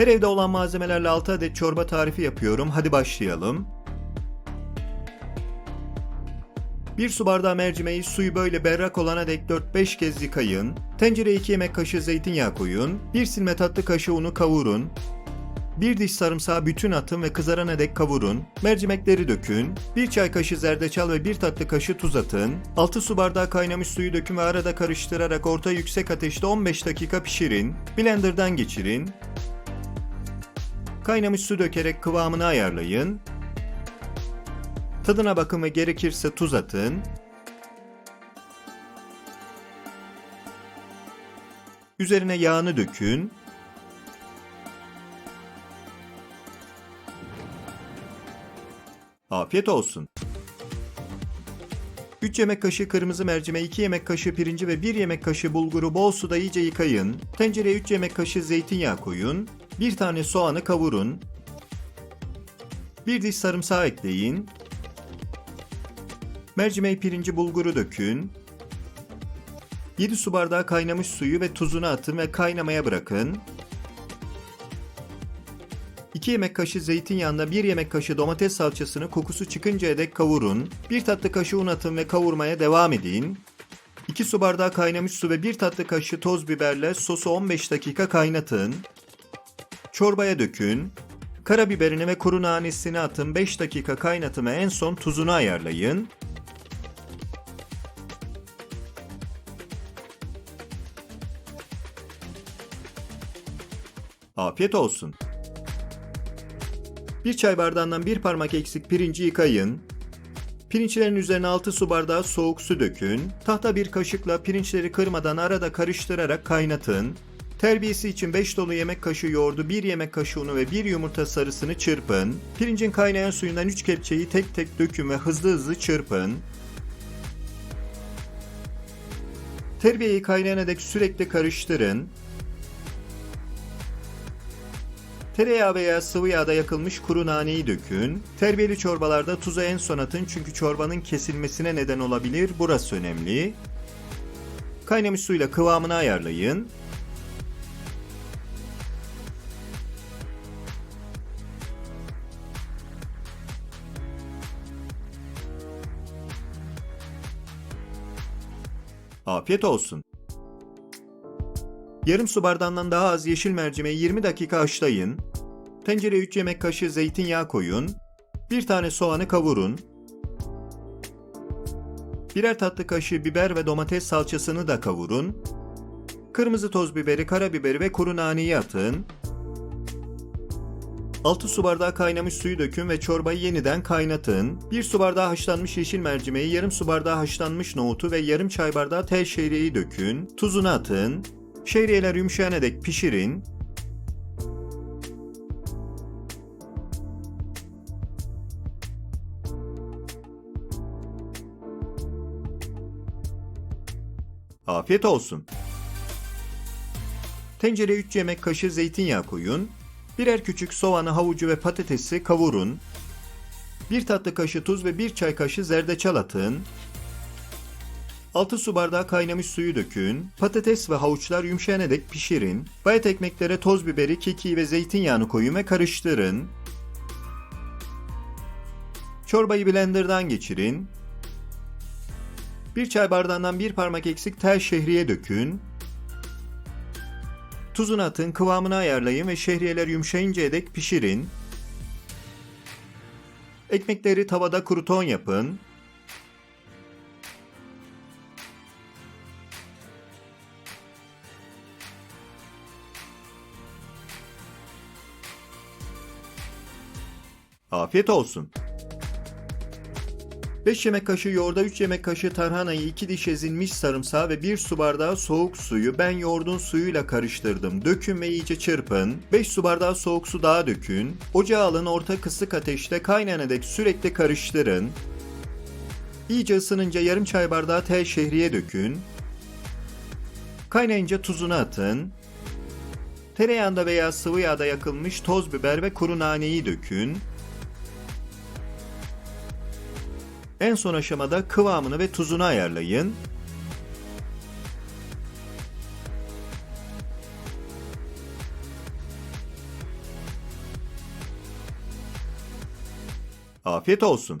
Her evde olan malzemelerle 6 adet çorba tarifi yapıyorum. Hadi başlayalım. 1 su bardağı mercimeği suyu böyle berrak olana dek 4-5 kez yıkayın. Tencereye 2 yemek kaşığı zeytinyağı koyun. 1 silme tatlı kaşığı unu kavurun. Bir diş sarımsağı bütün atın ve kızarana dek kavurun. Mercimekleri dökün. Bir çay kaşığı zerdeçal ve bir tatlı kaşığı tuz atın. 6 su bardağı kaynamış suyu dökün ve arada karıştırarak orta yüksek ateşte 15 dakika pişirin. Blenderdan geçirin. Kaynamış su dökerek kıvamını ayarlayın. Tadına bakın ve gerekirse tuz atın. Üzerine yağını dökün. Afiyet olsun. 3 yemek kaşığı kırmızı mercimeği, 2 yemek kaşığı pirinci ve 1 yemek kaşığı bulguru bol suda iyice yıkayın. Tencereye 3 yemek kaşığı zeytinyağı koyun. 1 tane soğanı kavurun. 1 diş sarımsağı ekleyin. Mercimeği, pirinci, bulguru dökün. 7 su bardağı kaynamış suyu ve tuzunu atın ve kaynamaya bırakın. 2 yemek kaşığı zeytinyağında 1 yemek kaşığı domates salçasını kokusu çıkıncaya dek kavurun. 1 tatlı kaşığı un atın ve kavurmaya devam edin. 2 su bardağı kaynamış su ve 1 tatlı kaşığı toz biberle sosu 15 dakika kaynatın. Çorbaya dökün. Karabiberini ve kuru nanesini atın 5 dakika kaynatın ve en son tuzunu ayarlayın. Afiyet olsun. Bir çay bardağından bir parmak eksik pirinci yıkayın. Pirinçlerin üzerine 6 su bardağı soğuk su dökün. Tahta bir kaşıkla pirinçleri kırmadan arada karıştırarak kaynatın. Terbiyesi için 5 dolu yemek kaşığı yoğurdu, 1 yemek kaşığı unu ve 1 yumurta sarısını çırpın. Pirincin kaynayan suyundan 3 kepçeyi tek tek dökün ve hızlı hızlı çırpın. Terbiyeyi kaynayana dek sürekli karıştırın. Tereyağı veya sıvı yağda yakılmış kuru naneyi dökün. Terbiyeli çorbalarda tuzu en son atın çünkü çorbanın kesilmesine neden olabilir. Burası önemli. Kaynamış suyla kıvamını ayarlayın. Afiyet olsun. Yarım su bardağından daha az yeşil mercimeği 20 dakika haşlayın. Tencereye 3 yemek kaşığı zeytinyağı koyun. Bir tane soğanı kavurun. Birer tatlı kaşığı biber ve domates salçasını da kavurun. Kırmızı toz biberi, karabiberi ve kuru naneyi atın. 6 su bardağı kaynamış suyu dökün ve çorbayı yeniden kaynatın. 1 su bardağı haşlanmış yeşil mercimeği, yarım su bardağı haşlanmış nohutu ve yarım çay bardağı tel şehriyeyi dökün. Tuzunu atın. Şehriyeler yumuşayana dek pişirin. Afiyet olsun. Tencereye 3 yemek kaşığı zeytinyağı koyun. Birer küçük soğanı, havucu ve patatesi kavurun. 1 tatlı kaşığı tuz ve 1 çay kaşığı zerdeçal atın. 6 su bardağı kaynamış suyu dökün. Patates ve havuçlar yumuşayana dek pişirin. Bayat ekmeklere toz biberi, kekiği ve zeytinyağını koyun ve karıştırın. Çorbayı blenderdan geçirin. Bir çay bardağından bir parmak eksik tel şehriye dökün. Tuzunu atın, kıvamını ayarlayın ve şehriyeler yumuşayıncaya dek pişirin. Ekmekleri tavada kruton yapın. Afiyet olsun. 5 yemek kaşığı yoğurda 3 yemek kaşığı tarhanayı 2 diş ezilmiş sarımsağı ve 1 su bardağı soğuk suyu ben yoğurdun suyuyla karıştırdım. Dökün ve iyice çırpın. 5 su bardağı soğuk su daha dökün. Ocağa alın orta kısık ateşte kaynayana dek sürekli karıştırın. İyice ısınınca yarım çay bardağı tel şehriye dökün. Kaynayınca tuzunu atın. Tereyağında veya sıvı yağda yakılmış toz biber ve kuru naneyi dökün. En son aşamada kıvamını ve tuzunu ayarlayın. Afiyet olsun.